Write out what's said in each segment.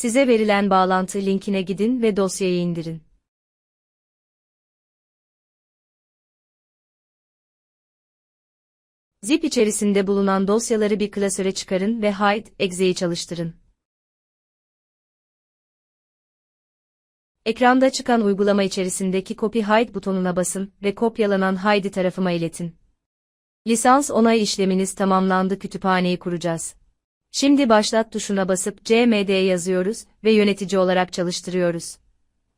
Size verilen bağlantı linkine gidin ve dosyayı indirin. Zip içerisinde bulunan dosyaları bir klasöre çıkarın ve hide exe'yi çalıştırın. Ekranda çıkan uygulama içerisindeki Copy Hide butonuna basın ve kopyalanan hide'i tarafıma iletin. Lisans onay işleminiz tamamlandı kütüphaneyi kuracağız. Şimdi başlat tuşuna basıp CMD yazıyoruz ve yönetici olarak çalıştırıyoruz.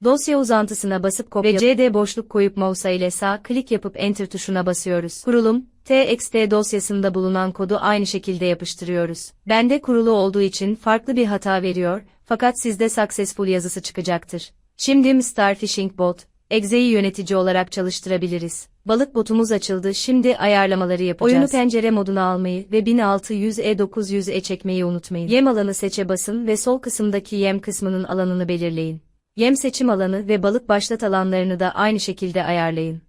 Dosya uzantısına basıp kopya ve CD boşluk koyup mouse ile sağ klik yapıp Enter tuşuna basıyoruz. Kurulum, TXT dosyasında bulunan kodu aynı şekilde yapıştırıyoruz. Bende kurulu olduğu için farklı bir hata veriyor, fakat sizde successful yazısı çıkacaktır. Şimdi Starfishing Bot, Exe'yi yönetici olarak çalıştırabiliriz. Balık botumuz açıldı, şimdi ayarlamaları yapacağız. Oyunu pencere moduna almayı ve 1600'e 900'e çekmeyi unutmayın. Yem alanı seçe basın ve sol kısımdaki yem kısmının alanını belirleyin. Yem seçim alanı ve balık başlat alanlarını da aynı şekilde ayarlayın.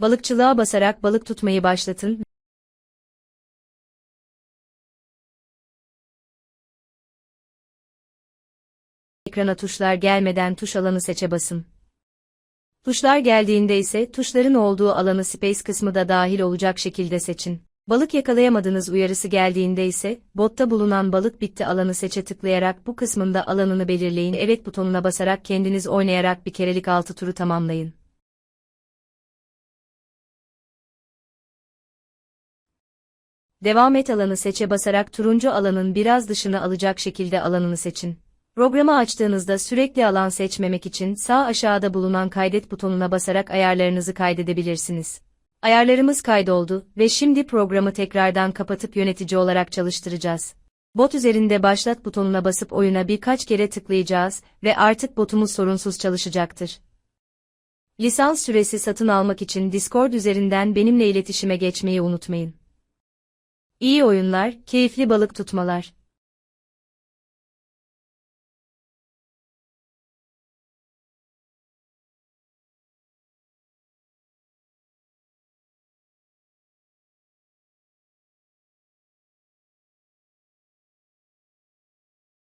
Balıkçılığa basarak balık tutmayı başlatın ekrana tuşlar gelmeden tuş alanı seçe basın. Tuşlar geldiğinde ise tuşların olduğu alanı Space kısmı da dahil olacak şekilde seçin. Balık yakalayamadınız uyarısı geldiğinde ise, botta bulunan balık bitti alanı seçe tıklayarak bu kısmında alanını belirleyin. Evet butonuna basarak kendiniz oynayarak bir kerelik altı turu tamamlayın. Devam et alanı seçe basarak turuncu alanın biraz dışına alacak şekilde alanını seçin. Programı açtığınızda sürekli alan seçmemek için sağ aşağıda bulunan kaydet butonuna basarak ayarlarınızı kaydedebilirsiniz. Ayarlarımız kaydoldu ve şimdi programı tekrardan kapatıp yönetici olarak çalıştıracağız. Bot üzerinde başlat butonuna basıp oyuna birkaç kere tıklayacağız ve artık botumuz sorunsuz çalışacaktır. Lisans süresi satın almak için Discord üzerinden benimle iletişime geçmeyi unutmayın. İyi oyunlar, keyifli balık tutmalar.